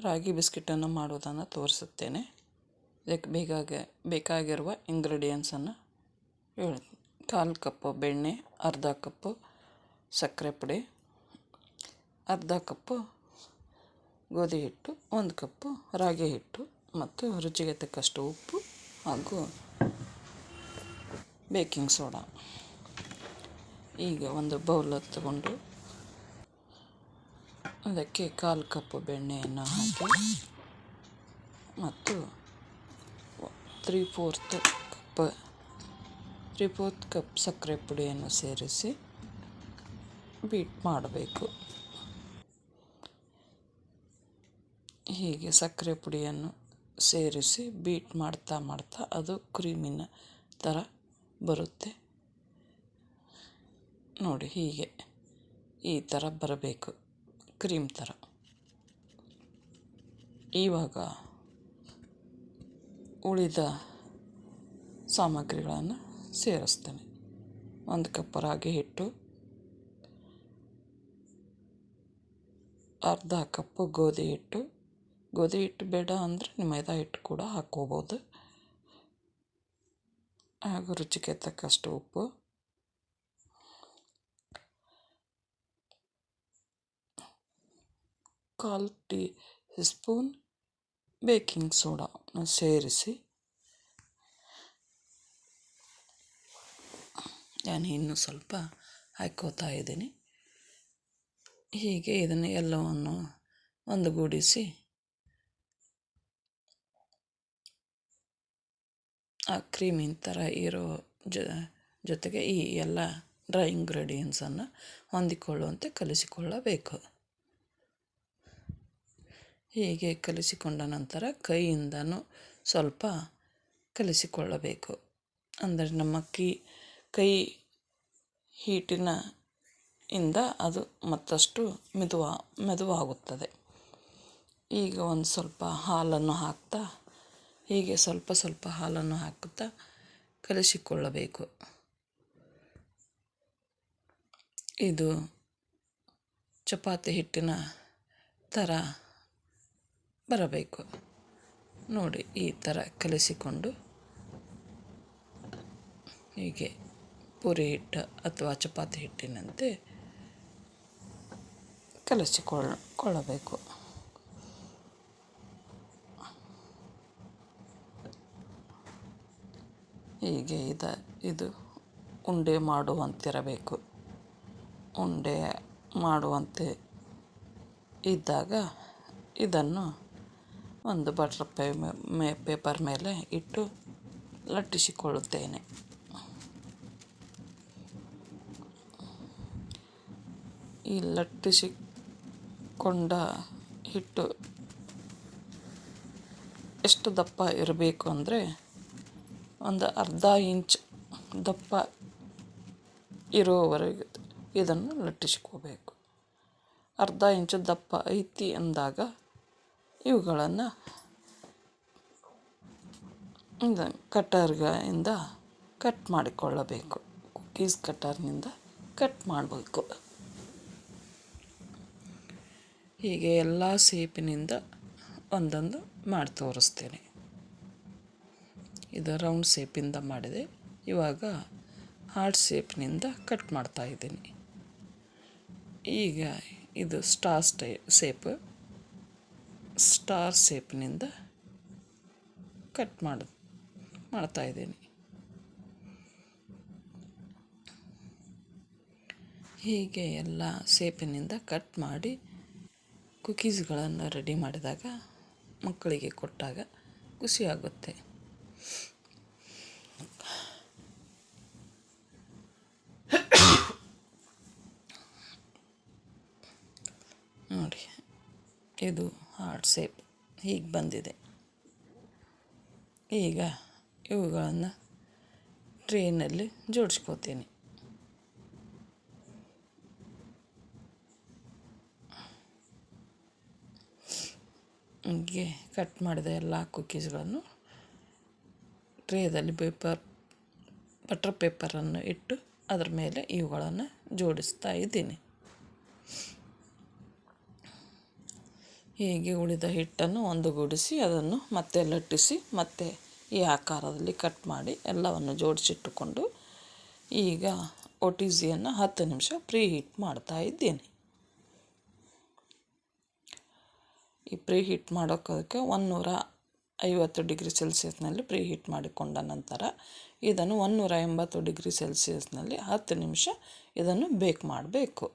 ರಾಗಿ ಬಿಸ್ಕೆಟನ್ನು ಮಾಡುವುದನ್ನು ತೋರಿಸುತ್ತೇನೆ. ಇದಕ್ಕೆ ಬೇಕಾಗ, ಬೇಕಾಗಿರುವ ಇಂಗ್ರೀಡಿಯೆಂಟ್ಸನ್ನು ಹೇಳಿ ಕಾಲು ಕಪ್ಪು ಬೆಣ್ಣೆ, ಅರ್ಧ ಕಪ್ಪು ಸಕ್ಕರೆ ಪುಡಿ, ಅರ್ಧ ಕಪ್ಪು ಗೋಧಿ ಹಿಟ್ಟು, ಒಂದು ಕಪ್ಪು ರಾಗಿ ಹಿಟ್ಟು ಮತ್ತು ರುಚಿಗೆ ತಕ್ಕಷ್ಟು ಉಪ್ಪು ಹಾಗೂ ಬೇಕಿಂಗ್ ಸೋಡಾ. ಈಗ ಒಂದು ಬೌಲ್ ತಗೊಂಡು ಅದಕ್ಕೆ ಕಾಲು ಕಪ್ ಬೆಣ್ಣೆಯನ್ನು ಹಾಕಿ ಮತ್ತು three fourth cup three fourth cup ಸಕ್ಕರೆ ಪುಡಿಯನ್ನು ಸೇರಿಸಿ ಬೀಟ್ ಮಾಡಬೇಕು. ಹೀಗೆ ಸಕ್ಕರೆ ಪುಡಿಯನ್ನು ಸೇರಿಸಿ ಬೀಟ್ ಮಾಡ್ತಾ ಮಾಡ್ತಾ ಅದು ಕ್ರೀಮಿನ ಥರ ಬರುತ್ತೆ. ನೋಡಿ ಹೀಗೆ ಈ ಥರ ಬರಬೇಕು. ಕ್ರೀಮ್ ಥರ. ಇವಾಗ ಉಳಿದ ಸಾಮಗ್ರಿಗಳನ್ನು ಸೇರಿಸ್ತೇನೆ. ಒಂದು ಕಪ್ ರಾಗಿ ಹಿಟ್ಟು, ಅರ್ಧ ಕಪ್ಪು ಗೋಧಿ ಹಿಟ್ಟು. ಗೋಧಿ ಹಿಟ್ಟು ಬೇಡ ಅಂದರೆ ಮೈದಾ ಹಿಟ್ಟು ಕೂಡ ಹಾಕ್ಕೋಬೋದು. ಹಾಗೂ ರುಚಿಗೆ ತಕ್ಕಷ್ಟು ಉಪ್ಪು. ಕಾಲು ಟೀ ಸ್ಪೂನ್ ಬೇಕಿಂಗ್ ಸೋಡಾನ ಸೇರಿಸಿ. ನಾನು ಇನ್ನೂ ಸ್ವಲ್ಪ ಹಾಕ್ಕೋತಾ ಇದ್ದೀನಿ. ಹೀಗೆ ಇದನ್ನು ಎಲ್ಲವನ್ನು ಒಂದುಗೂಡಿಸಿ ಆ ಕ್ರೀಮಿನ ಥರ ಇರೋ ಜೊತೆಗೆ ಈ ಎಲ್ಲ ಡ್ರೈ ಇಂಗ್ರೀಡಿಯೆಂಟ್ಸನ್ನು ಹೊಂದಿಕೊಳ್ಳುವಂತೆ ಕಲಿಸಿಕೊಳ್ಳಬೇಕು. ಹೀಗೆ ಕಲಿಸಿಕೊಂಡ ನಂತರ ಕೈಯಿಂದನೂ ಸ್ವಲ್ಪ ಕಲಿಸಿಕೊಳ್ಳಬೇಕು. ಅಂದರೆ ನಮ್ಮ ಕೈ ಕೈ ಹೀಟಿನ ಇಂದ ಅದು ಮತ್ತಷ್ಟು ಮೆದುವಾ, ಮೆದುವಾಗುತ್ತದೆ. ಈಗ ಒಂದು ಸ್ವಲ್ಪ ಹಾಲನ್ನು ಹಾಕ್ತಾ, ಹೀಗೆ ಸ್ವಲ್ಪ ಸ್ವಲ್ಪ ಹಾಲನ್ನು ಹಾಕುತ್ತಾ ಕಲಿಸಿಕೊಳ್ಳಬೇಕು. ಇದು ಚಪಾತಿ ಹಿಟ್ಟಿನ ಥರ ಬರಬೇಕು. ನೋಡಿ, ಈ ಥರ ಕಲಿಸಿಕೊಂಡು ಹೀಗೆ ಪೂರಿ ಹಿಟ್ಟು ಅಥವಾ ಚಪಾತಿ ಹಿಟ್ಟಿನಂತೆ ಕಲಸಿಕೊಳ್ಳ ಹೀಗೆ ಇದ, ಇದು ಉಂಡೆ ಮಾಡುವಂತಿರಬೇಕು. ಉಂಡೆ ಮಾಡುವಂತೆ ಇದ್ದಾಗ ಇದನ್ನು ಒಂದು ಬಟ್ರ್ ಪೇ ಮೇ ಪೇಪರ್ ಮೇಲೆ ಇಟ್ಟು ಲಟ್ಟಿಸಿಕೊಳ್ಳುತ್ತೇನೆ. ಈ ಲಟ್ಟಿಸಿಕೊಂಡ ಹಿಟ್ಟು ಎಷ್ಟು ದಪ್ಪ ಇರಬೇಕು ಅಂದರೆ ಒಂದು ಅರ್ಧ ಇಂಚ್ ದಪ್ಪ ಇರೋವರೆಗೆ ಇದನ್ನು ಲಟ್ಟಿಸ್ಕೋಬೇಕು. ಅರ್ಧ ಇಂಚು ದಪ್ಪ ಐತಿ ಅಂದಾಗ ಇವುಗಳನ್ನು ಕಟ್ಟರ್ಗಿಂದ ಕಟ್ ಮಾಡಿಕೊಳ್ಳಬೇಕು. ಕುಕ್ಕೀಸ್ ಕಟ್ಟರ್ನಿಂದ ಕಟ್ ಮಾಡಬೇಕು. ಹೀಗೆ ಎಲ್ಲ ಸೇಪಿನಿಂದ ಒಂದೊಂದು ಮಾಡಿ ತೋರಿಸ್ತೇನೆ. ಇದು ರೌಂಡ್ ಸೇಪಿಂದ ಮಾಡಿದೆ. ಇವಾಗ ಹಾರ್ಟ್ ಸೇಪ್ನಿಂದ ಕಟ್ ಮಾಡ್ತಾ ಇದ್ದೀನಿ. ಈಗ ಇದು ಸ್ಟಾರ್ ಸ್ಟೇ ಸೇಪ್ ಸ್ಟಾರ್ ಸೇಪ್ನಿಂದ ಕಟ್ ಮಾಡ ಮಾಡ್ತಾಯಿದ್ದೀನಿ ಹೀಗೆ ಎಲ್ಲ ಸೇಪಿನಿಂದ ಕಟ್ ಮಾಡಿ ಕುಕೀಸ್ಗಳನ್ನು ರೆಡಿ ಮಾಡಿದಾಗ ಮಕ್ಕಳಿಗೆ ಕೊಟ್ಟಾಗ ಖುಷಿಯಾಗುತ್ತೆ ನೋಡಿ, ಇದು ಹಾರ್ಟ್ ಸೇಪ್ ಹೀಗೆ ಬಂದಿದೆ. ಈಗ ಇವುಗಳನ್ನು ಟ್ರೇನಲ್ಲಿ ಜೋಡಿಸ್ಕೋತೀನಿ. ಹೀಗೆ ಕಟ್ ಮಾಡಿದ ಎಲ್ಲ ಕುಕ್ಕೀಸ್ಗಳನ್ನು ಟ್ರೇದಲ್ಲಿ ಪೇಪರ್, ಬಟರ್ ಪೇಪರನ್ನು ಇಟ್ಟು ಅದರ ಮೇಲೆ ಇವುಗಳನ್ನು ಜೋಡಿಸ್ತಾ ಇದ್ದೀನಿ. ಹೀಗೆ ಉಳಿದ ಹಿಟ್ಟನ್ನು ಒಂದುಗೂಡಿಸಿ ಅದನ್ನು ಮತ್ತೆ ಲಟ್ಟಿಸಿ ಮತ್ತೆ ಈ ಆಕಾರದಲ್ಲಿ ಕಟ್ ಮಾಡಿ ಎಲ್ಲವನ್ನು ಜೋಡಿಸಿಟ್ಟುಕೊಂಡು ಈಗ ಒಟಿಸಿಯನ್ನು ಹತ್ತು ನಿಮಿಷ ಪ್ರೀ ಹೀಟ್ ಮಾಡ್ತಾ ಇದ್ದೇನೆ. ಈ ಪ್ರೀ ಹೀಟ್ ಮಾಡೋಕ್ಕೋದಕ್ಕೆ ಒನ್ನೂರ ಐವತ್ತು ಡಿಗ್ರಿ ಸೆಲ್ಸಿಯಸ್ನಲ್ಲಿ ಪ್ರೀ ಹೀಟ್ ಮಾಡಿಕೊಂಡ ನಂತರ ಇದನ್ನು ಒನ್ನೂರ ಎಂಬತ್ತು ಡಿಗ್ರಿ ಸೆಲ್ಸಿಯಸ್ನಲ್ಲಿ ಹತ್ತು ನಿಮಿಷ ಇದನ್ನು ಬೇಕ್ ಮಾಡಬೇಕು.